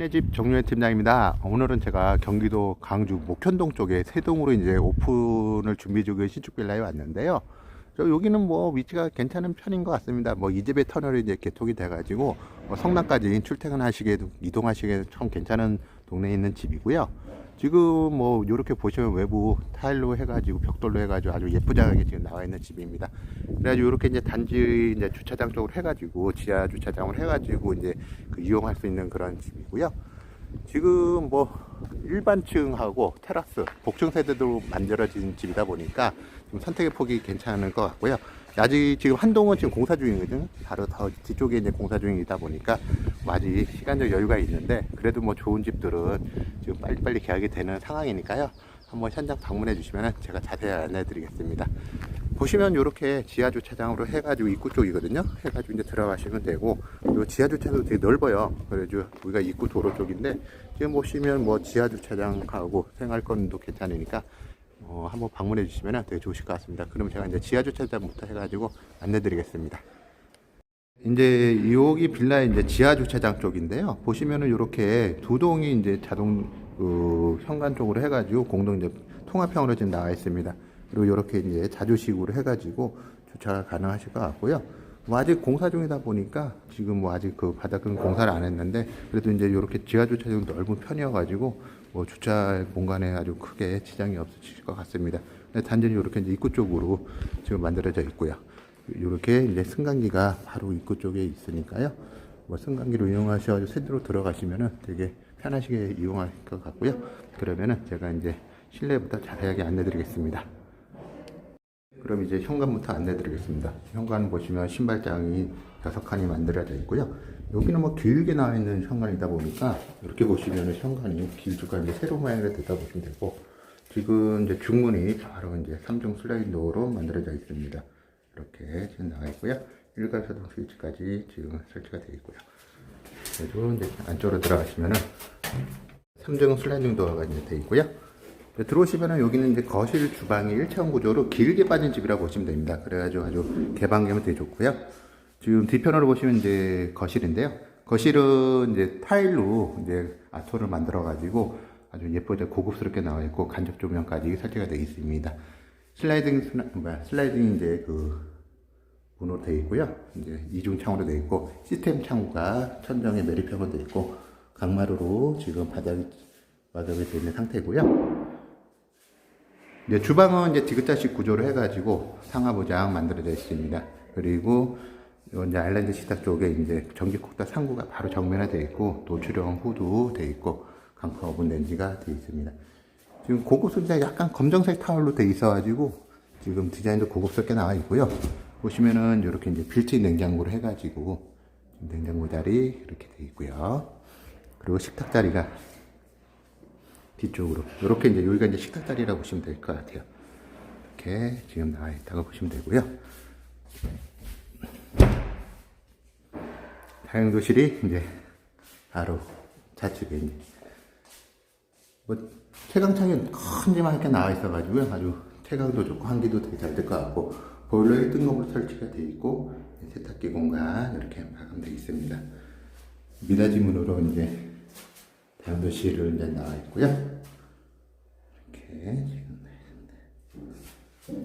시인의 집 정유현 팀장입니다. 오늘은 제가 경기도 강주 목현동 쪽에 세동으로 이제 오픈을 준비 중인 신축 빌라에 왔는데요. 저 여기는 뭐 위치가 괜찮은 편인 것 같습니다. 뭐 이재배 터널이 이제 개통이 돼가지고 뭐 성남까지 출퇴근하시기에도 이동하시기에도 참 괜찮은 동네에 있는 집이고요. 지금 뭐 이렇게 보시면 외부 타일로 해가지고 벽돌로 해가지고 아주 예쁘장하게 지금 나와 있는 집입니다. 그래가지고 이렇게 이제 단지 이제 주차장 쪽으로 해가지고 지하 주차장을 해가지고 이제 그 이용할 수 있는 그런 집이고요. 지금 뭐 일반층하고 테라스, 복층 세대로 만들어진 집이다 보니까 좀 선택의 폭이 괜찮을 것 같고요. 아직 지금 한동은 지금 공사 중이거든요. 바로 더 뒤쪽에 이제 공사 중이다 보니까 뭐 아직 시간적 여유가 있는데 그래도 뭐 좋은 집들은 지금 빨리빨리 계약이 되는 상황이니까요. 한번 현장 방문해 주시면 제가 자세히 안내해 드리겠습니다. 보시면 이렇게 지하 주차장으로 해가지고 입구 쪽이거든요. 해가지고 이제 들어가시면 되고 그리고 지하 주차도 되게 넓어요. 그래가지고 우리가 입구 도로 쪽인데 지금 보시면 뭐 지하 주차장하고 생활권도 괜찮으니까 어, 한번 방문해 주시면 되게 좋으실 것 같습니다. 그럼 제가 이제 지하 주차장부터 해가지고 안내 드리겠습니다. 이제 여기 빌라의 이제 지하 주차장 쪽인데요. 보시면은 이렇게 두 동이 이제 자동 그 현관 쪽으로 해가지고 공동 이제 통합형으로 지금 나와 있습니다. 그리고 이렇게 이제 자주식으로 해가지고 주차가 가능하실 것 같고요. 뭐 아직 공사 중이다 보니까 지금 뭐 아직 그 바닥은 공사를 안 했는데 그래도 이제 이렇게 지하 주차장 넓은 편이어가지고 뭐 주차 공간에 아주 크게 지장이 없으실 것 같습니다. 단지 이렇게 이제 입구 쪽으로 지금 만들어져 있고요. 이렇게 이제 승강기가 바로 입구 쪽에 있으니까요. 뭐 승강기로 이용하셔가지고 세대로 들어가시면은 되게 편하시게 이용할 것 같고요. 그러면은 제가 이제 실내부터 자세하게 안내드리겠습니다. 그럼 이제 현관부터 안내드리겠습니다. 현관 보시면 신발장이 여섯 칸이 만들어져 있고요. 여기는 뭐 길게 나와 있는 현관이다 보니까 이렇게 보시면은 현관이 길쭉가 이제 세로 모양으로 되다 보시면 되고 지금 이제 중문이 바로 이제 3중 슬라이드 도어로 만들어져 있습니다. 이렇게 지금 나와 있고요. 일괄사동 스위치까지 지금 설치가 되어 있고요. 그리고 이제 안쪽으로 들어가시면은 3중 슬라이딩 도어가 이제 되어 있고요. 네, 들어오시면은 여기는 이제 거실 주방이 일체형 구조로 길게 빠진 집이라고 보시면 됩니다. 그래가지고 아주 개방감이 되게 좋고요. 지금 뒤편으로 보시면 이제 거실인데요. 거실은 이제 타일로 이제 아토를 만들어가지고 아주 예쁘게 고급스럽게 나와 있고 간접 조명까지 설치가 되어 있습니다. 슬라이딩 뭐야, 슬라이딩 이제 그 문으로 되어 있고요. 이제 이중 창으로 되어 있고 시스템 창호가 천정에 매립형으로 되어 있고 강마루로 지금 바닥이 바닥이 되어 있는 상태고요. 이제 주방은 이제 디귿자식 구조로 해가지고 상하부장 만들어져 있습니다. 그리고 요 이제 아일랜드 식탁 쪽에 이제 전기쿡타 상구가 바로 정면에 되어 있고 노출형 후드 되어 있고 강파 오븐 렌지가 되어 있습니다. 지금 고급스럽게 약간 검정색 타월로 되어 있어가지고 지금 디자인도 고급스럽게 나와 있고요. 보시면은 이렇게 이제 빌트인 냉장고로 해가지고 냉장고 자리 이렇게 되어 있고요. 그리고 식탁 자리가 뒤쪽으로 이렇게 이제 여기가 이제 식탁 자리라고 보시면 될 것 같아요. 이렇게 지금 나와 있다고 보시면 되고요. 다용도실이 이제 바로 좌측에 이제 뭐 채광창이 큰지만 이렇게 나와 있어가지고요. 아주 채광도 좋고 환기도 되게 잘 될 것 같고 보일러 1등급으로 설치가 되어 있고 세탁기 공간 이렇게 마감되어 있습니다. 미닫이 문으로 이제 다용도실을 이제 나와 있고요. 이렇게 지금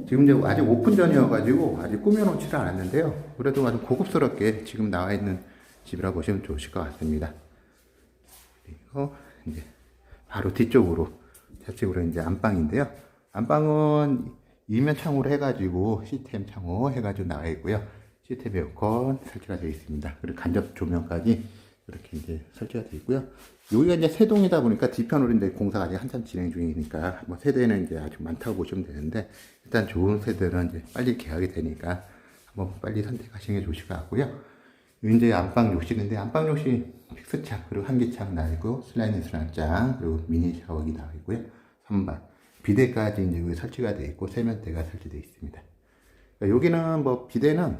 지금 이제 아직 오픈 전이어가지고 아직 꾸며놓지를 않았는데요. 그래도 아주 고급스럽게 지금 나와 있는 집이라고 보시면 좋으실 것 같습니다. 그리고 이제 바로 뒤쪽으로 좌측으로 이제 안방인데요. 안방은 이면 창호로 해가지고 시스템 창호 해가지고 나와 있고요. 시스템 에어컨 설치가 되어 있습니다. 그리고 간접 조명까지 이렇게 이제 설치가 되어 있고요. 여기가 이제 세동이다 보니까 뒤편으로 이제 공사가 아직 한참 진행 중이니까 뭐 세대는 이제 아주 많다고 보시면 되는데 일단 좋은 세대는 이제 빨리 계약이 되니까 한번 빨리 선택하시는 게 좋으실 것 같고요. 이제 안방 욕실인데 안방 욕실 픽스창 그리고 한기창 나와 있고 슬라이딩 수납장 그리고 미니 샤워기 나와 있고요. 선반 비데까지 이제 여기 설치가 되어 있고 세면대가 설치되어 있습니다. 그러니까 여기는 뭐 비데는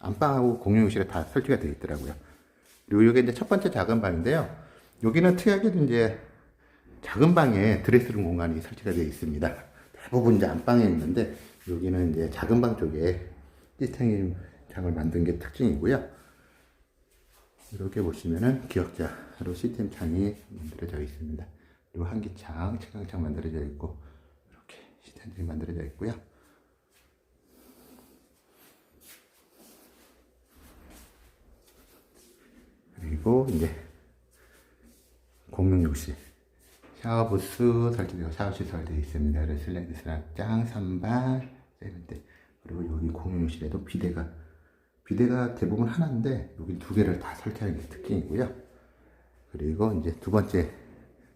안방하고 공용욕실에 다 설치가 되어 있더라고요. 여기 이제 첫 번째 작은 방인데요. 여기는 특이하게도 이제 작은 방에 드레스룸 공간이 설치가 되어 있습니다. 대부분 이제 안방에 있는데 여기는 이제 작은 방 쪽에 시스템 장을 만든 게 특징이고요. 이렇게 보시면은 기역자로 시스템 창이 만들어져 있습니다. 그리고 한기창, 채광창 만들어져 있고 이렇게 시스템 창이 만들어져 있고요. 그리고 이제 공용 욕실 샤워부스 설치되고 샤워실 설치되어 있습니다. 그래서 슬라이드 수납장, 선반, 세면대 그리고 여기 공용 욕실에도 비대가 비대가 대부분 하나인데 여기 두 개를 다 설치하는 게 특징이고요. 그리고 이제 두 번째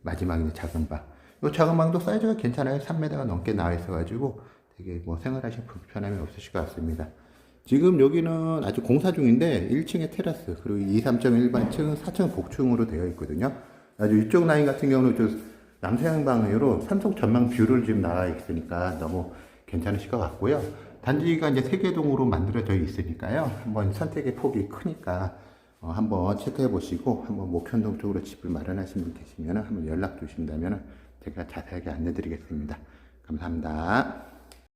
마지막 이제 작은 방. 이 작은 방도 사이즈가 괜찮아요. 3m가 넘게 나와 있어가지고 되게 뭐 생활하시는 불편함이 없으실 것 같습니다. 지금 여기는 아직 공사 중인데 1층에 테라스 그리고 2, 3층 일반층, 4층 복층으로 되어 있거든요. 아주 이쪽 라인 같은 경우는 저 남서양 방으로 산속 전망 뷰를 지금 나와 있으니까 너무 괜찮으실 것 같고요. 단지가 이제 세개동으로 만들어져 있으니까요. 한번 선택의 폭이 크니까 어, 한번 체크해 보시고 한번 목현동 쪽으로 집을 마련하신 분 계시면 한번 연락 주신다면 제가 자세하게 안내 드리겠습니다. 감사합니다.